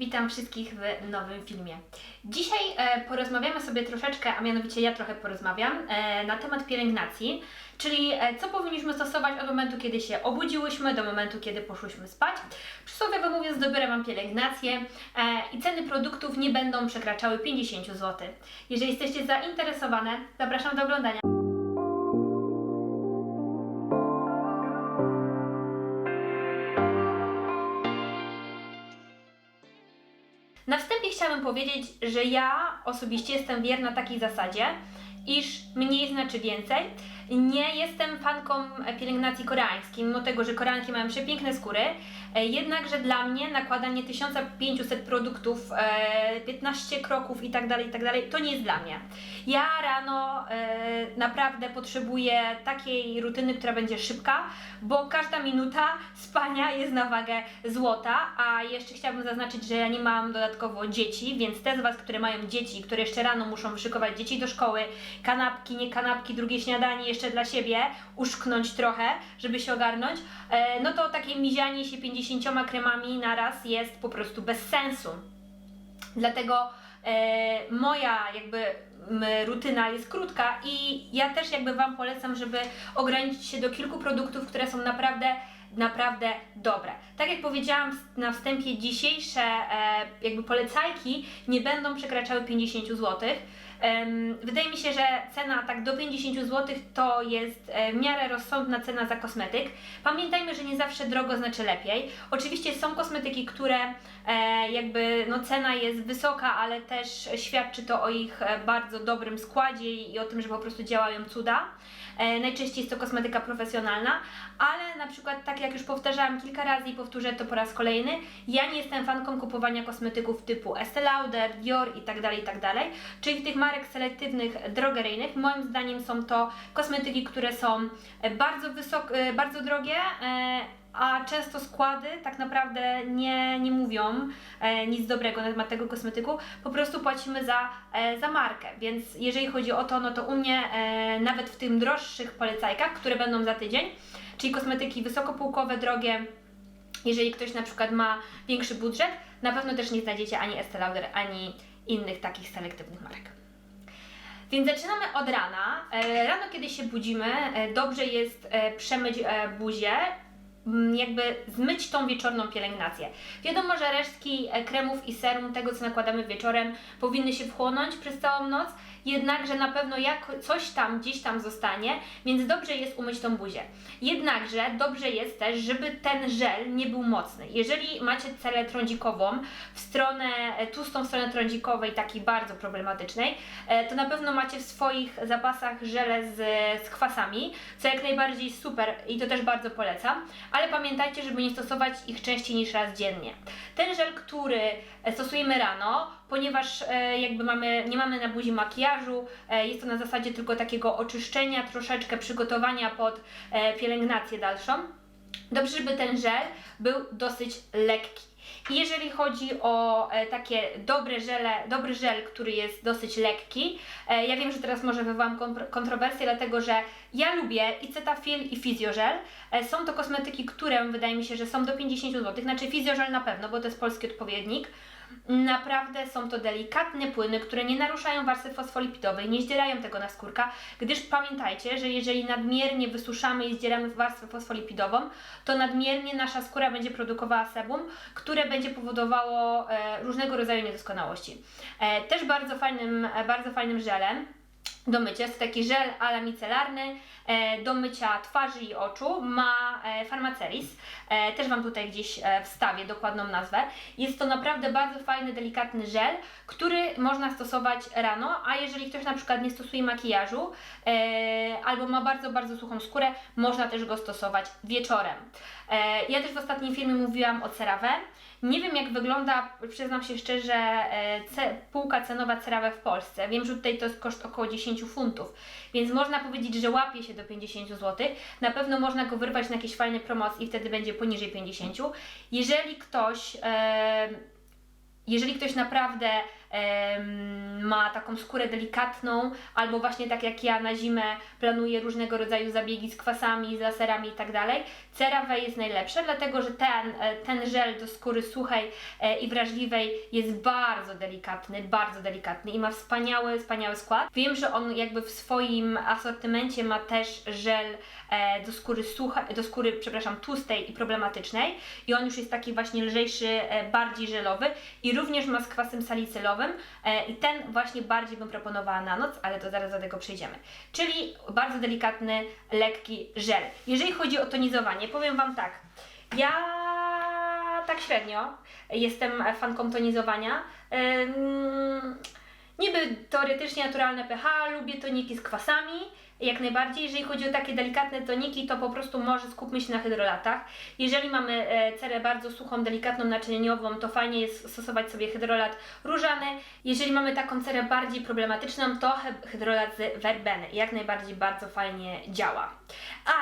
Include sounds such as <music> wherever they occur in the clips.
Witam wszystkich w nowym filmie. Dzisiaj e, porozmawiamy sobie troszeczkę, a mianowicie ja trochę porozmawiam, e, na temat pielęgnacji, czyli e, co powinniśmy stosować od momentu, kiedy się obudziłyśmy do momentu, kiedy poszłyśmy spać. Przysłowiowo mówiąc, dobiorę Wam pielęgnację e, i ceny produktów nie będą przekraczały 50 zł. Jeżeli jesteście zainteresowane, zapraszam do oglądania. Chciałabym powiedzieć, że ja osobiście jestem wierna takiej zasadzie, iż mniej znaczy więcej. Nie jestem fanką pielęgnacji koreańskiej, mimo tego, że Koreanki mają przepiękne skóry, e, jednakże dla mnie nakładanie 1500 produktów, e, 15 kroków i tak dalej, i tak to nie jest dla mnie. Ja rano e, naprawdę potrzebuję takiej rutyny, która będzie szybka, bo każda minuta spania jest na wagę złota, a jeszcze chciałabym zaznaczyć, że ja nie mam dodatkowo dzieci, więc te z Was, które mają dzieci, które jeszcze rano muszą wyszykować dzieci do szkoły, kanapki, nie kanapki, drugie śniadanie jeszcze dla siebie, uszknąć trochę, żeby się ogarnąć, e, no to takie mizianie się 50 kremami na raz jest po prostu bez sensu. Dlatego e, moja jakby rutyna jest krótka i ja też jakby Wam polecam, żeby ograniczyć się do kilku produktów, które są naprawdę naprawdę dobre. Tak jak powiedziałam na wstępie, dzisiejsze e, jakby polecajki nie będą przekraczały 50 zł. Wydaje mi się, że cena tak do 50 zł to jest e, w miarę rozsądna cena za kosmetyk. Pamiętajmy, że nie zawsze drogo znaczy lepiej. Oczywiście są kosmetyki, które e, jakby no cena jest wysoka, ale też świadczy to o ich e, bardzo dobrym składzie i o tym, że po prostu działają cuda. Najczęściej jest to kosmetyka profesjonalna, ale na przykład, tak jak już powtarzałam kilka razy i powtórzę to po raz kolejny, ja nie jestem fanką kupowania kosmetyków typu Estee Lauder, Dior i tak dalej, i tak dalej, czyli tych marek selektywnych, drogeryjnych. Moim zdaniem są to kosmetyki, które są e, bardzo wysok, e, bardzo drogie, e, a często składy tak naprawdę nie, nie mówią e, nic dobrego na temat tego kosmetyku, po prostu płacimy za, e, za markę, więc jeżeli chodzi o to, no to u mnie e, nawet w tym droższych polecajkach, które będą za tydzień, czyli kosmetyki wysokopółkowe, drogie, jeżeli ktoś na przykład ma większy budżet, na pewno też nie znajdziecie ani Estee Lauder, ani innych takich selektywnych marek. Więc zaczynamy od rana. E, Rano, kiedy się budzimy, e, dobrze jest e, przemyć buzię, m, jakby zmyć tą wieczorną pielęgnację. Wiadomo, że resztki kremów i serum, tego co nakładamy wieczorem, powinny się wchłonąć przez całą noc, jednakże na pewno jak coś tam gdzieś tam zostanie, więc dobrze jest umyć tą buzię. Jednakże dobrze jest też, żeby ten żel nie był mocny. Jeżeli macie celę trądzikową w stronę, e, tłustą stronę trądzikowej, takiej bardzo problematycznej, e, to na pewno macie w swoich zapasach żele z, z kwasami, co jak najbardziej super i to też bardzo polecam, ale pamiętajcie, żeby nie stosować ich częściej niż raz dziennie. Ten żel, który stosujemy rano, ponieważ e, jakby mamy, nie mamy na buzi makijażu, e, jest to na zasadzie tylko takiego oczyszczenia, troszeczkę przygotowania pod e, pielęgnację dalszą. Dobrze, żeby ten żel był dosyć lekki. I jeżeli chodzi o e, takie dobre żele, dobry żel, który jest dosyć lekki, e, ja wiem, że teraz może wywołam kontrowersję, dlatego że ja lubię i Cetaphil i Physiożel. E, są to kosmetyki, które wydaje mi się, że są do 50 zł, znaczy Physiożel na pewno, bo to jest polski odpowiednik. Naprawdę są to delikatne płyny, które nie naruszają warstwy fosfolipidowej, nie zdzierają tego na skórka, gdyż pamiętajcie, że jeżeli nadmiernie wysuszamy i zdzieramy warstwę fosfolipidową, to nadmiernie nasza skóra będzie produkowała sebum, które będzie powodowało e, różnego rodzaju niedoskonałości. E, też bardzo fajnym, bardzo fajnym żelem do mycia. Jest to taki żel ala micelarny do mycia twarzy i oczu. Ma e, Pharmacelis. E, też Wam tutaj gdzieś e, wstawię dokładną nazwę. Jest to naprawdę bardzo fajny, delikatny żel, który można stosować rano, a jeżeli ktoś na przykład nie stosuje makijażu e, albo ma bardzo, bardzo suchą skórę, można też go stosować wieczorem. E, ja też w ostatnim filmie mówiłam o CeraVe. Nie wiem jak wygląda, przyznam się szczerze, e, ce, półka cenowa CeraVe w Polsce. Wiem, że tutaj to jest koszt około 10 funtów, więc można powiedzieć, że łapie się do 50 zł. Na pewno można go wyrwać na jakieś fajne promocje i wtedy będzie poniżej 50. Jeżeli ktoś, e, jeżeli ktoś naprawdę ma taką skórę delikatną, albo właśnie tak jak ja na zimę planuję różnego rodzaju zabiegi z kwasami, z laserami i tak. CeraVe jest najlepsze, dlatego że ten, e, ten żel do skóry suchej e, i wrażliwej jest bardzo delikatny, bardzo delikatny i ma wspaniały, wspaniały skład. Wiem, że on jakby w swoim asortymencie ma też żel e, do skóry suchej, do skóry, przepraszam, tłustej i problematycznej i on już jest taki właśnie lżejszy, bardziej żelowy i również ma z kwasem salicylowym e, i ten właśnie bardziej bym proponowała na noc, ale to zaraz do tego przejdziemy. Czyli bardzo delikatny, lekki żel. Jeżeli chodzi o tonizowanie, powiem Wam tak, ja tak średnio jestem fanką tonizowania. Niby teoretycznie naturalne pH, lubię toniki z kwasami, jak najbardziej. Jeżeli chodzi o takie delikatne toniki, to po prostu może skupmy się na hydrolatach. Jeżeli mamy e, cerę bardzo suchą, delikatną, naczyniową, to fajnie jest stosować sobie hydrolat różany. Jeżeli mamy taką cerę bardziej problematyczną, to hy- hydrolat z werbeny. Jak najbardziej bardzo fajnie działa.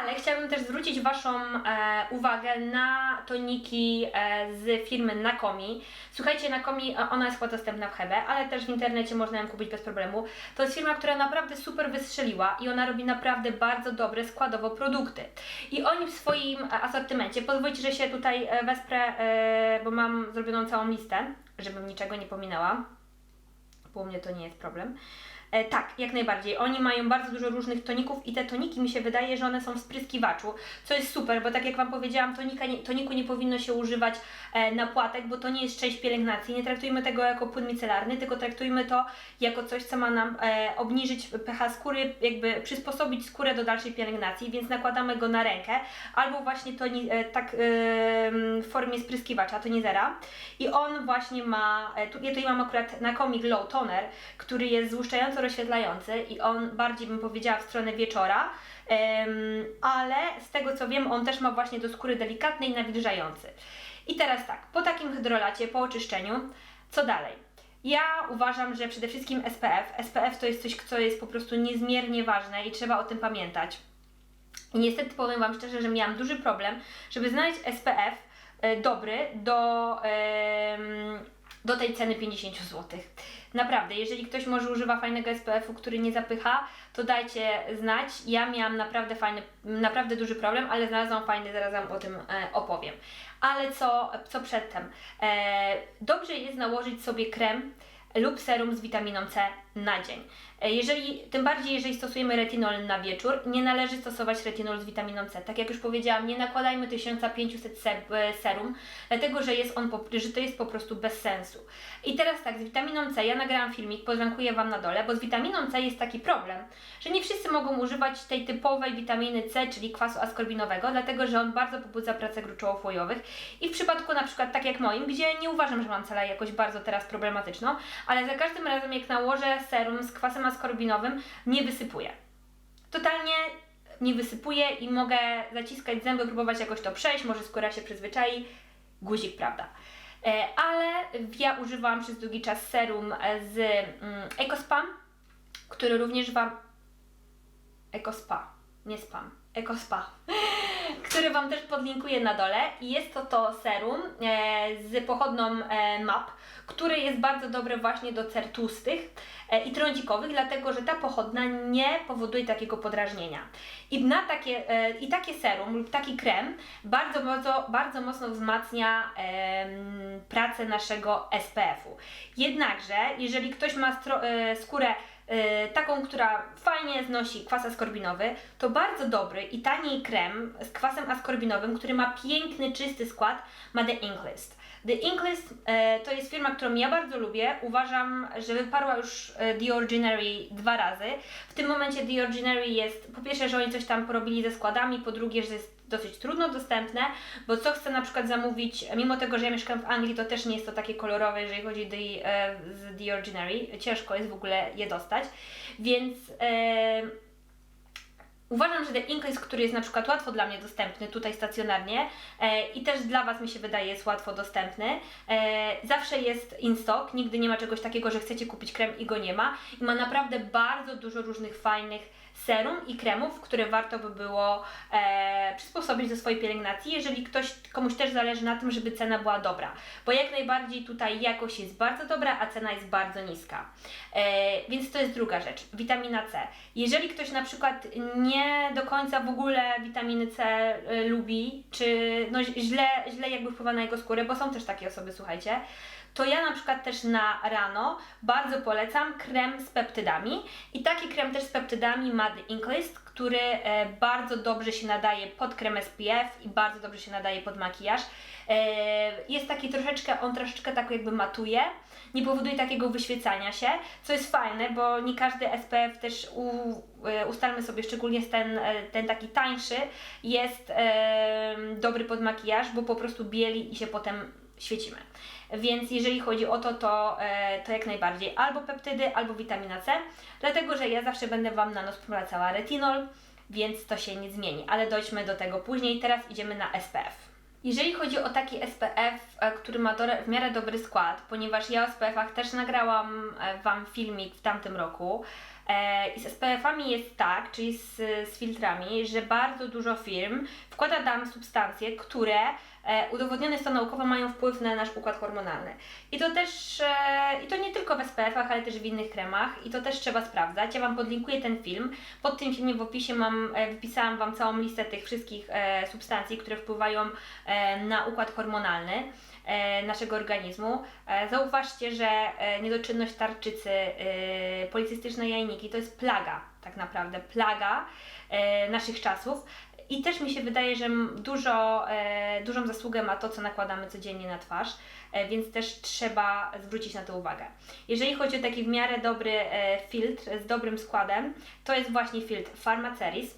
Ale chciałabym też zwrócić Waszą e, uwagę na toniki e, z firmy Nakomi. Słuchajcie, Nakomi, e, ona jest chyba dostępna w Hebe, ale też w internecie można ją kupić bez problemu. To jest firma, która naprawdę super wystrzeliła i ona robi naprawdę bardzo dobre składowo produkty. I oni w swoim e, asortymencie, pozwólcie, że się tutaj e, wesprę, e, bo mam zrobioną całą listę, żebym niczego nie pominęła. Bo u mnie to nie jest problem. E, tak, jak najbardziej. Oni mają bardzo dużo różnych toników i te toniki mi się wydaje, że one są w spryskiwaczu, co jest super, bo tak jak Wam powiedziałam, tonika nie, toniku nie powinno się używać e, na płatek, bo to nie jest część pielęgnacji. Nie traktujmy tego jako płyn micelarny, tylko traktujmy to jako coś, co ma nam e, obniżyć pH skóry, jakby przysposobić skórę do dalszej pielęgnacji, więc nakładamy go na rękę, albo właśnie toni, e, tak e, w formie spryskiwacza, tonizera. I on właśnie ma, e, tu, ja tutaj mam akurat na Comic Glow Toner, który jest rozświetlający i on bardziej bym powiedziała w stronę wieczora, ale z tego co wiem, on też ma właśnie do skóry delikatnej, nawilżający. I teraz tak, po takim hydrolacie, po oczyszczeniu, co dalej? Ja uważam, że przede wszystkim SPF. SPF to jest coś, co jest po prostu niezmiernie ważne i trzeba o tym pamiętać. I niestety powiem Wam szczerze, że miałam duży problem, żeby znaleźć SPF e, dobry do, em, do tej ceny 50 zł. Naprawdę, jeżeli ktoś może używa fajnego SPF-u, który nie zapycha, to dajcie znać. Ja miałam naprawdę fajny, naprawdę duży problem, ale znalazłam fajny, zaraz Wam o tym e, opowiem. Ale co, co przedtem? E, dobrze jest nałożyć sobie krem lub serum z witaminą C na dzień. E, Jeżeli, tym bardziej jeżeli stosujemy retinol na wieczór, nie należy stosować retinol z witaminą C. Tak jak już powiedziałam, nie nakładajmy 1500 se- e, serum, dlatego że, jest on, że to jest po prostu bez sensu. I teraz tak, z witaminą C, ja nagrałam filmik, podlinkuję Wam na dole, bo z witaminą C jest taki problem, że nie wszyscy mogą używać tej typowej witaminy C, czyli kwasu askorbinowego, dlatego że on bardzo pobudza pracę gruczołów-łojowych i w przypadku na przykład tak jak moim, gdzie nie uważam, że mam celę jakoś bardzo teraz problematyczną, ale za każdym razem jak nałożę serum z kwasem askorbinowym, nie wysypuję. Totalnie nie wysypuję i mogę zaciskać zęby, próbować jakoś to przejść, może skóra się przyzwyczai, guzik, prawda. E, Ale ja używałam przez długi czas serum z mm, EcoSpam, który również Wam... EcoSpa, nie spam, EcoSpa, <laughs> który Wam też podlinkuję na dole i jest to to serum e, z pochodną e, MAP, które jest bardzo dobre właśnie do cer tłustych e, i trądzikowych, dlatego że ta pochodna nie powoduje takiego podrażnienia. I na takie, i takie serum lub taki krem bardzo, bardzo, bardzo mocno wzmacnia pracę naszego SPF-u. Jednakże, jeżeli ktoś ma skórę taką, która fajnie znosi kwas askorbinowy, to bardzo dobry i tani krem z kwasem askorbinowym, który ma piękny, czysty skład, ma The Inklist. The Inklist e, to jest firma, którą ja bardzo lubię. Uważam, że wyparła już e, The Ordinary dwa razy. W tym momencie The Ordinary jest, po pierwsze, że oni coś tam porobili ze składami, po drugie, że jest dosyć trudno dostępne, bo co chcę na przykład zamówić, mimo tego, że ja mieszkam w Anglii, to też nie jest to takie kolorowe, jeżeli chodzi o the, The Ordinary. Ciężko jest w ogóle je dostać, więc e, uważam, że The Inklist, który jest na przykład łatwo dla mnie dostępny tutaj stacjonarnie e, i też dla Was mi się wydaje jest łatwo dostępny, e, zawsze jest in stock, nigdy nie ma czegoś takiego, że chcecie kupić krem i go nie ma i ma naprawdę bardzo dużo różnych fajnych serum i kremów, które warto by było e, przysposobić do swojej pielęgnacji, jeżeli ktoś, komuś też zależy na tym, żeby cena była dobra. Bo jak najbardziej tutaj jakość jest bardzo dobra, a cena jest bardzo niska. E, więc to jest druga rzecz. Witamina C. Jeżeli ktoś na przykład nie do końca w ogóle witaminy C e, lubi, czy no źle, źle jakby wpływa na jego skórę, bo są też takie osoby, słuchajcie, to ja na przykład też na rano bardzo polecam krem z peptydami i taki krem też z peptydami ma The Inklist, który e, bardzo dobrze się nadaje pod krem SPF i bardzo dobrze się nadaje pod makijaż. E, jest taki troszeczkę, on troszeczkę tak jakby matuje, nie powoduje takiego wyświecania się, co jest fajne, bo nie każdy SPF też u, e, ustalmy sobie, szczególnie ten, e, ten taki tańszy, jest e, dobry pod makijaż, bo po prostu bieli i się potem świecimy. Więc jeżeli chodzi o to, to, e, to jak najbardziej albo peptydy, albo witamina C, dlatego że ja zawsze będę Wam na nos polecała retinol, więc to się nie zmieni, ale dojdźmy do tego później. Teraz idziemy na SPF. Jeżeli chodzi o taki SPF, e, który ma w miarę dobry skład, ponieważ ja o SPF-ach też nagrałam e, Wam filmik w tamtym roku, E, I z SPF-ami jest tak, czyli z, z filtrami, że bardzo dużo firm wkłada tam substancje, które udowodnione są naukowo mają wpływ na nasz układ hormonalny. I to też, e, i to nie tylko w SPF-ach, ale też w innych kremach i to też trzeba sprawdzać. Ja Wam podlinkuję ten film. Pod tym filmie w opisie mam, e, wypisałam Wam całą listę tych wszystkich e, substancji, które wpływają e, na układ hormonalny e, naszego organizmu. E, Zauważcie, że e, niedoczynność tarczycy, e, policystyczne jajniki to jest plaga, tak naprawdę, plaga e, naszych czasów. I też mi się wydaje, że dużo, e, dużą zasługę ma to, co nakładamy codziennie na twarz, e, więc też trzeba zwrócić na to uwagę. Jeżeli chodzi o taki w miarę dobry e, filtr z dobrym składem, to jest właśnie filtr Pharmaceris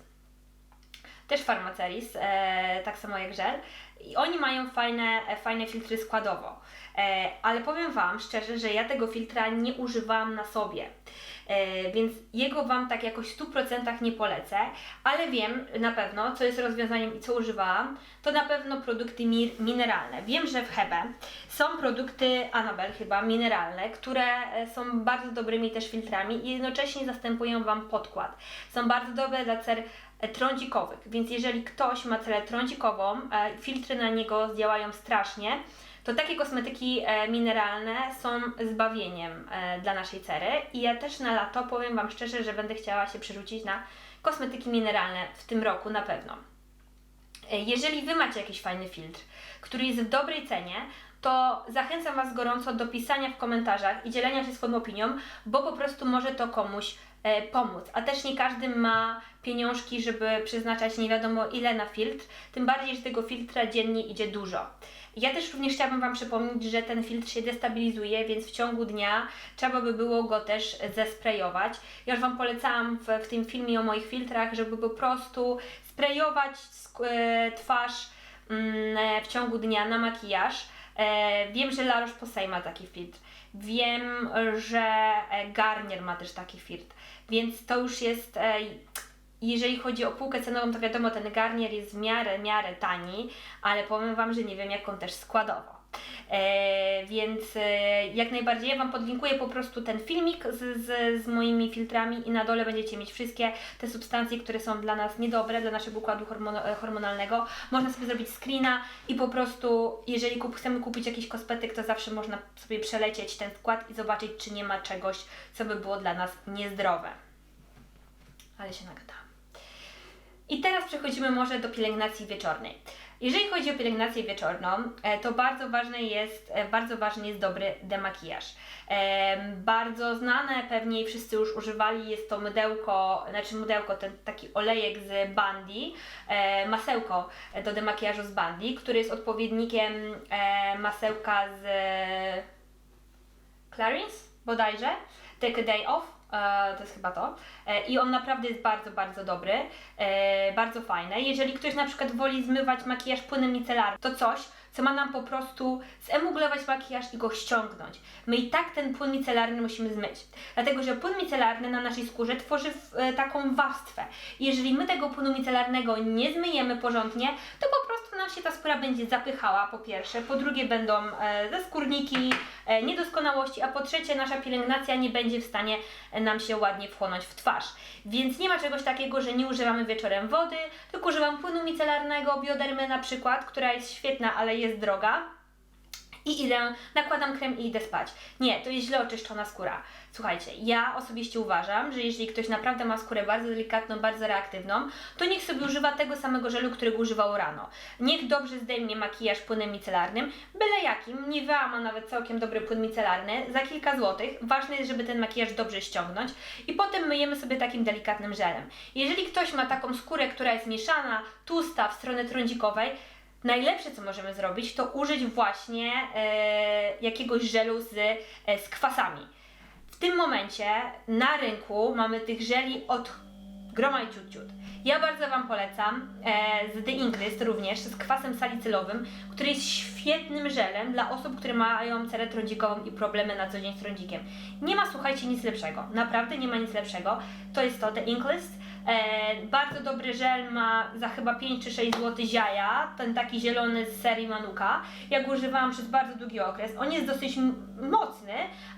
też Pharmaceris, e, tak samo jak żel. I oni mają fajne, fajne filtry składowo. E, ale powiem Wam szczerze, że ja tego filtra nie używałam na sobie. E, więc jego Wam tak jakoś w 100% nie polecę, ale wiem na pewno, co jest rozwiązaniem i co używałam, to na pewno produkty mineralne. Wiem, że w Hebe są produkty Anabel chyba mineralne, które e, są bardzo dobrymi też filtrami i jednocześnie zastępują Wam podkład. Są bardzo dobre dla cer trądzikowych, więc jeżeli ktoś ma cerę trądzikową, filtry na niego działają strasznie, to takie kosmetyki e, mineralne są zbawieniem e, dla naszej cery i ja też na lato powiem Wam szczerze, że będę chciała się przerzucić na kosmetyki mineralne w tym roku na pewno. E, Jeżeli Wy macie jakiś fajny filtr, który jest w dobrej cenie, to zachęcam Was gorąco do pisania w komentarzach i dzielenia się swoją opinią, bo po prostu może to komuś pomóc. A też nie każdy ma pieniążki, żeby przeznaczać nie wiadomo ile na filtr, tym bardziej, że tego filtra dziennie idzie dużo. Ja też również chciałabym Wam przypomnieć, że ten filtr się destabilizuje, więc w ciągu dnia trzeba by było go też zesprejować. Ja już Wam polecałam w, w tym filmie o moich filtrach, żeby po prostu sprejować e, twarz mm, e, w ciągu dnia na makijaż. E, wiem, że La Roche-Posay ma taki filtr. Wiem, że e, Garnier ma też taki filtr. Więc to już jest... E, jeżeli chodzi o półkę cenową, to wiadomo, ten Garnier jest w miarę, miarę tani, ale powiem Wam, że nie wiem, jak on też składowo. E, więc e, jak najbardziej ja Wam podlinkuję po prostu ten filmik z, z, z moimi filtrami i na dole będziecie mieć wszystkie te substancje, które są dla nas niedobre, dla naszego układu e, hormonalnego. Można sobie zrobić screena i po prostu, jeżeli kup, chcemy kupić jakiś kosmetyk, to zawsze można sobie przelecieć ten skład i zobaczyć, czy nie ma czegoś, co by było dla nas niezdrowe. Ale się nagadałam. I teraz przechodzimy może do pielęgnacji wieczornej. Jeżeli chodzi o pielęgnację wieczorną, e, to bardzo ważny jest, e, bardzo ważny jest dobry demakijaż. Em, Bardzo znane, pewnie wszyscy już używali, jest to mydełko, znaczy mydełko, ten taki olejek z Bandi, e, masełko do demakijażu z Bandi, który jest odpowiednikiem e, masełka z Clarins bodajże, Take a Day Off, e, to jest chyba to. E, I on naprawdę jest bardzo, bardzo dobry, e, bardzo fajny. Jeżeli ktoś na przykład woli zmywać makijaż płynem micelarnym, to coś, co ma nam po prostu zemuglować makijaż i go ściągnąć. My i tak ten płyn micelarny musimy zmyć, dlatego że płyn micelarny na naszej skórze tworzy e, taką warstwę. Jeżeli my tego płynu micelarnego nie zmyjemy porządnie, to po prostu nam się ta skóra będzie zapychała po pierwsze, po drugie będą e, zaskórniki, e, niedoskonałości, a po trzecie nasza pielęgnacja nie będzie w stanie nam się ładnie wchłonąć w twarz. Więc nie ma czegoś takiego, że nie używamy wieczorem wody, tylko używam płynu micelarnego, biodermy na przykład, która jest świetna, ale jest droga. I idę, nakładam krem i idę spać. Nie, to jest źle oczyszczona skóra. Słuchajcie, ja osobiście uważam, że jeżeli ktoś naprawdę ma skórę bardzo delikatną, bardzo reaktywną, to niech sobie używa tego samego żelu, którego używał rano. Niech dobrze zdejmie makijaż płynem micelarnym, byle jakim. Nivea ma nawet całkiem dobry płyn micelarny, za kilka złotych. Ważne jest, żeby ten makijaż dobrze ściągnąć i potem myjemy sobie takim delikatnym żelem. Jeżeli ktoś ma taką skórę, która jest mieszana, tłusta w stronę trądzikowej, Najlepsze, co możemy zrobić, to użyć właśnie e, jakiegoś żelu z, e, z kwasami. W tym momencie na rynku mamy tych żeli od groma i ciut, ciut. Ja bardzo Wam polecam e, z The Inklist również z kwasem salicylowym, który jest świetnym żelem dla osób, które mają cerę trądzikową i problemy na co dzień z trądzikiem. Nie ma, słuchajcie, nic lepszego. Naprawdę nie ma nic lepszego. To jest to The Inklist. E, bardzo dobry żel ma za chyba 5 czy 6 zł ziaja, ten taki zielony z serii Manuka. Ja go używałam przez bardzo długi okres. On jest dosyć mocny,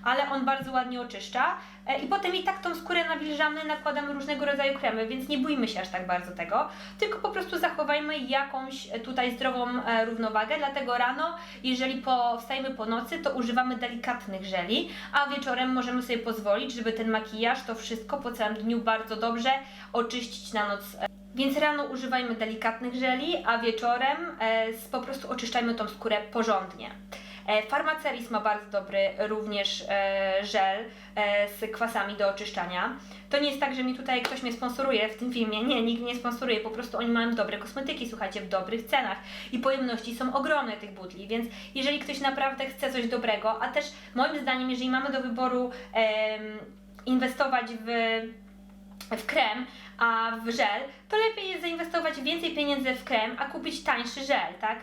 ale on bardzo ładnie oczyszcza. E, I potem i tak tą skórę nawilżamy, nakładamy różnego rodzaju kremy, więc nie bójmy się aż tak bardzo tego, tylko po prostu zachowajmy jakąś e, tutaj zdrową e, równowagę, dlatego rano, jeżeli po, wstajemy po nocy, to używamy delikatnych żeli, a wieczorem możemy sobie pozwolić, żeby ten makijaż, to wszystko po całym dniu bardzo dobrze oczyścić na noc. Więc rano używajmy delikatnych żeli, a wieczorem po prostu oczyszczajmy tą skórę porządnie. E, Pharmaceris ma bardzo dobry również e, żel e, z kwasami do oczyszczania. To nie jest tak, że mi tutaj ktoś mnie sponsoruje w tym filmie. Nie, nikt nie sponsoruje, po prostu oni mają dobre kosmetyki, słuchajcie, w dobrych cenach. I pojemności są ogromne tych butli, więc jeżeli ktoś naprawdę chce coś dobrego, a też moim zdaniem, jeżeli mamy do wyboru inwestować w w krem, a w żel, to lepiej jest zainwestować więcej pieniędzy w krem, a kupić tańszy żel, tak?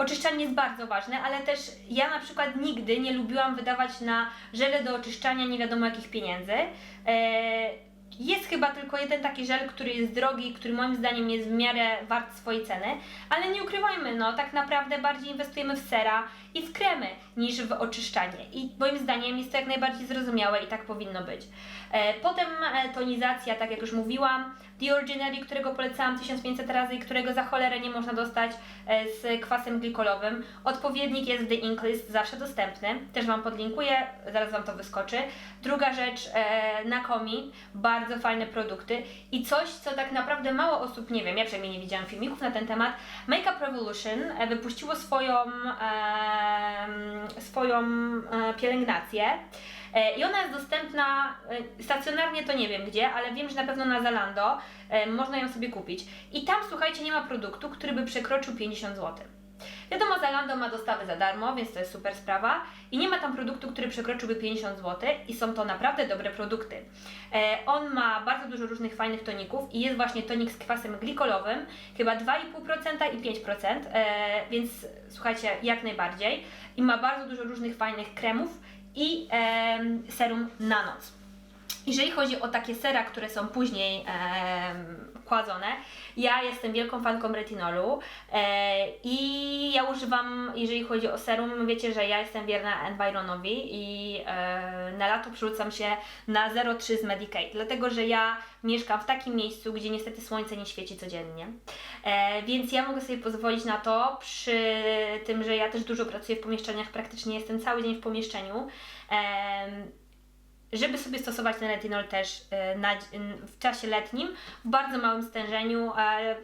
Oczyszczanie jest bardzo ważne, ale też ja na przykład nigdy nie lubiłam wydawać na żele do oczyszczania nie wiadomo jakich pieniędzy. Eee, jest chyba tylko jeden taki żel, który jest drogi, który moim zdaniem jest w miarę wart swojej ceny, ale nie ukrywajmy, no tak naprawdę bardziej inwestujemy w sera i w kremy niż w oczyszczanie. I moim zdaniem jest to jak najbardziej zrozumiałe i tak powinno być. E, potem e, tonizacja, tak jak już mówiłam, The Ordinary, którego polecałam 1500 razy i którego za cholerę nie można dostać e, z kwasem glikolowym. Odpowiednik jest The Inklist, zawsze dostępny. Też Wam podlinkuję, zaraz Wam to wyskoczy. Druga rzecz, Nakomi, bardzo fajne produkty i coś, co tak naprawdę mało osób, nie wiem, ja przynajmniej nie widziałam filmików na ten temat. Makeup Revolution e, wypuściło swoją, em, swoją e, pielęgnację. E, I ona jest dostępna e, stacjonarnie, to nie wiem gdzie, ale wiem, że na pewno na Zalando e, można ją sobie kupić. I tam, słuchajcie, nie ma produktu, który by przekroczył 50 zł. Wiadomo, Zalando ma dostawy za darmo, więc to jest super sprawa. I nie ma tam produktu, który przekroczyłby 50 zł i są to naprawdę dobre produkty. E, on ma bardzo dużo różnych fajnych toników i jest właśnie tonik z kwasem glikolowym, chyba 2,5% i 5%, e, więc słuchajcie, jak najbardziej. I ma bardzo dużo różnych fajnych kremów i em, serum na noc. Jeżeli chodzi o takie sera, które są później em, kładzone, ja jestem wielką fanką retinolu e, i ja używam, jeżeli chodzi o serum, wiecie, że ja jestem wierna Environowi i e, na lato przerzucam się na 0,3 z Medicaid, dlatego że ja mieszkam w takim miejscu, gdzie niestety słońce nie świeci codziennie, e, więc ja mogę sobie pozwolić na to przy tym, że ja też dużo pracuję w pomieszczeniach, praktycznie jestem cały dzień w pomieszczeniu. Em, żeby sobie stosować ten retinol też e, na, w czasie letnim w bardzo małym stężeniu,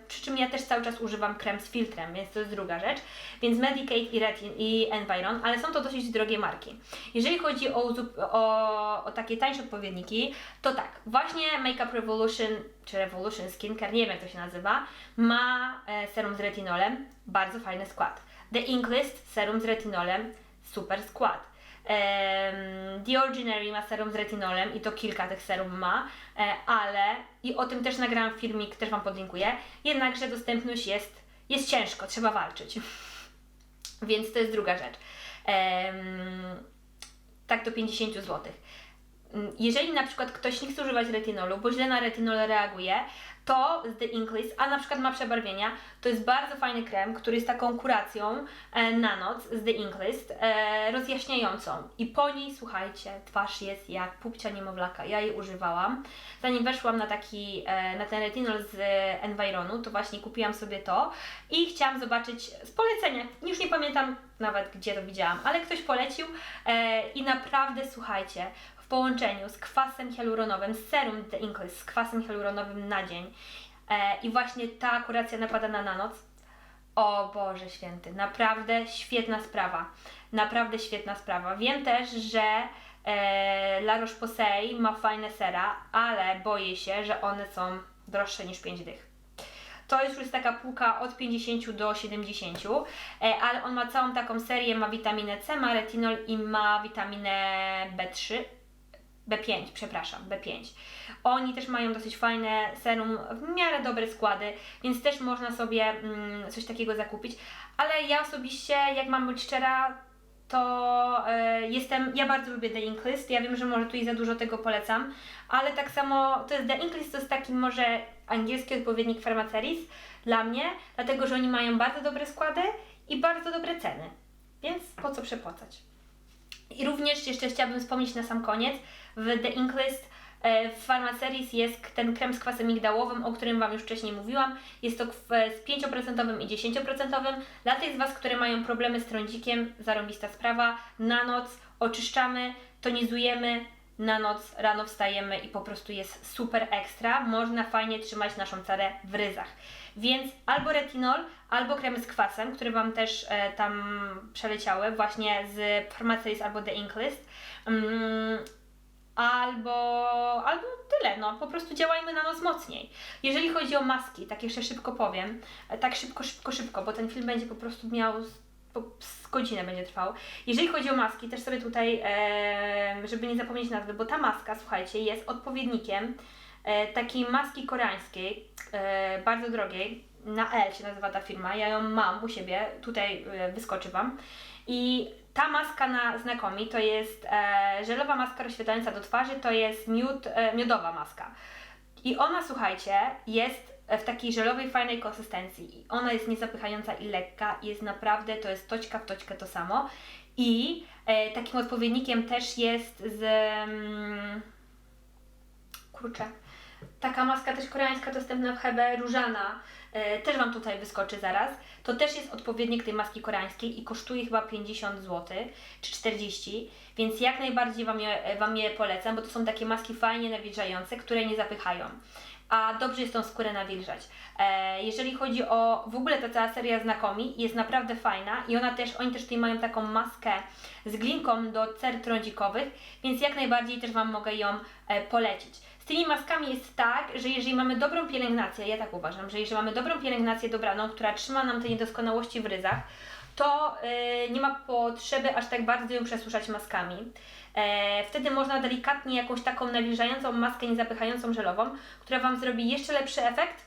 przy czym ja też cały czas używam krem z filtrem, więc to jest druga rzecz. Więc Medicaid i Retin i Environ, ale są to dosyć drogie marki. Jeżeli chodzi o, o, o takie tańsze odpowiedniki, to tak, właśnie Makeup Revolution, czy Revolution Skincare, nie wiem jak to się nazywa, ma e, serum z retinolem, bardzo fajny skład. The Inklist, serum z retinolem, super skład. Em, The Ordinary ma serum z retinolem i to kilka tych serum ma, e, ale i o tym też nagrałam filmik, też Wam podlinkuję, jednakże dostępność jest, jest ciężko, trzeba walczyć. <laughs> Więc to jest druga rzecz. Em, tak do 50 zł. Jeżeli na przykład ktoś nie chce używać retinolu, bo źle na retinol reaguje, to z The Inklis, a na przykład ma przebarwienia, to jest bardzo fajny krem, który jest taką kuracją e, na noc z The Inklist, e, rozjaśniającą. I po niej, słuchajcie, twarz jest jak pupcia niemowlaka. Ja jej używałam. Zanim weszłam na taki, e, na ten retinol z Environu, to właśnie kupiłam sobie to i chciałam zobaczyć z polecenia. Już nie pamiętam nawet, gdzie to widziałam, ale ktoś polecił e, i naprawdę, słuchajcie, w połączeniu z kwasem hialuronowym, z serum The Inklis, z kwasem hialuronowym na dzień e, i właśnie ta kuracja napadana na noc, o Boże Święty, naprawdę świetna sprawa. Naprawdę świetna sprawa. Wiem też, że e, La Roche-Posay ma fajne sera, ale boję się, że one są droższe niż 5 dych. To jest już taka półka od 50 do 70, e, ale on ma całą taką serię, ma witaminę C, ma retinol i ma witaminę B3, B5, przepraszam, B5. Oni też mają dosyć fajne serum, w miarę dobre składy, więc też można sobie mm, coś takiego zakupić. Ale ja osobiście, jak mam być szczera, to e, jestem, ja bardzo lubię The Inklist, ja wiem, że może tu i za dużo tego polecam, ale tak samo, to jest The Inklist, to jest taki może angielski odpowiednik Pharmaceris dla mnie, dlatego, że oni mają bardzo dobre składy i bardzo dobre ceny, więc po co przepłacać. I również jeszcze chciałabym wspomnieć na sam koniec, w The Inklist e, w Pharmaceris jest ten krem z kwasem migdałowym, o którym Wam już wcześniej mówiłam. Jest to kw- z 5% i 10%. Dla tych z Was, które mają problemy z trądzikiem, zarąbista sprawa. Na noc oczyszczamy, tonizujemy, na noc rano wstajemy i po prostu jest super ekstra. Można fajnie trzymać naszą cerę w ryzach. Więc albo retinol, albo kremy z kwasem, które Wam też e, tam przeleciały, właśnie z Pharmaceris albo The Inklist. Mm, albo, albo tyle, no po prostu działajmy na noc mocniej. Jeżeli chodzi o maski, tak jeszcze szybko powiem, e, tak szybko, szybko, szybko, bo ten film będzie po prostu miał z, godzinę będzie trwał. Jeżeli chodzi o maski, też sobie tutaj, e, żeby nie zapomnieć nazwy, bo ta maska, słuchajcie, jest odpowiednikiem takiej maski koreańskiej, e, bardzo drogiej, na L się nazywa ta firma, ja ją mam u siebie, tutaj e, wyskoczy Wam. I ta maska na znakomi to jest e, żelowa maska rozświetlająca do twarzy, to jest miód, e, miodowa maska. I ona, słuchajcie, jest w takiej żelowej, fajnej konsystencji. Ona jest niezapychająca i lekka. Jest naprawdę, to jest toćka w toćkę to samo. I e, takim odpowiednikiem też jest z... Mm, kurczę. Taka maska też koreańska dostępna w Hebe, różana, e, też Wam tutaj wyskoczy zaraz. To też jest odpowiednik tej maski koreańskiej i kosztuje chyba 50 zł czy 40, więc jak najbardziej Wam je, wam je polecam, bo to są takie maski fajnie nawilżające, które nie zapychają. A dobrze jest tą skórę nawilżać. E, jeżeli chodzi o w ogóle ta cała seria znakomi, jest naprawdę fajna i ona też, oni też tutaj mają taką maskę z glinką do cer trądzikowych, więc jak najbardziej też Wam mogę ją e, polecić. Tymi maskami jest tak, że jeżeli mamy dobrą pielęgnację, ja tak uważam, że jeżeli mamy dobrą pielęgnację dobraną, która trzyma nam te niedoskonałości w ryzach, to y, nie ma potrzeby aż tak bardzo ją przesuszać maskami. E, wtedy można delikatnie jakąś taką nawilżającą maskę niezapychającą żelową, która Wam zrobi jeszcze lepszy efekt,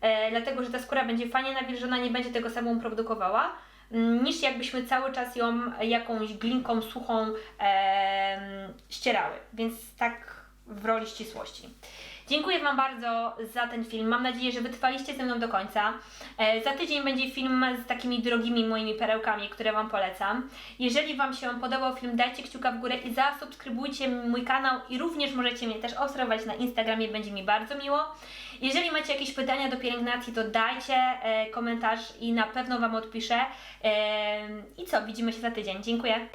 e, dlatego że ta skóra będzie fajnie nawilżona, nie będzie tego samą produkowała, mm, niż jakbyśmy cały czas ją jakąś glinką suchą em, ścierały. Więc tak w roli ścisłości. Dziękuję Wam bardzo za ten film. Mam nadzieję, że wytrwaliście ze mną do końca. E, za tydzień będzie film z takimi drogimi moimi perełkami, które Wam polecam. Jeżeli Wam się podobał film, dajcie kciuka w górę i zasubskrybujcie mój kanał i również możecie mnie też obserwować na Instagramie, będzie mi bardzo miło. Jeżeli macie jakieś pytania do pielęgnacji, to dajcie e, komentarz i na pewno Wam odpiszę. E, I co, widzimy się za tydzień. Dziękuję.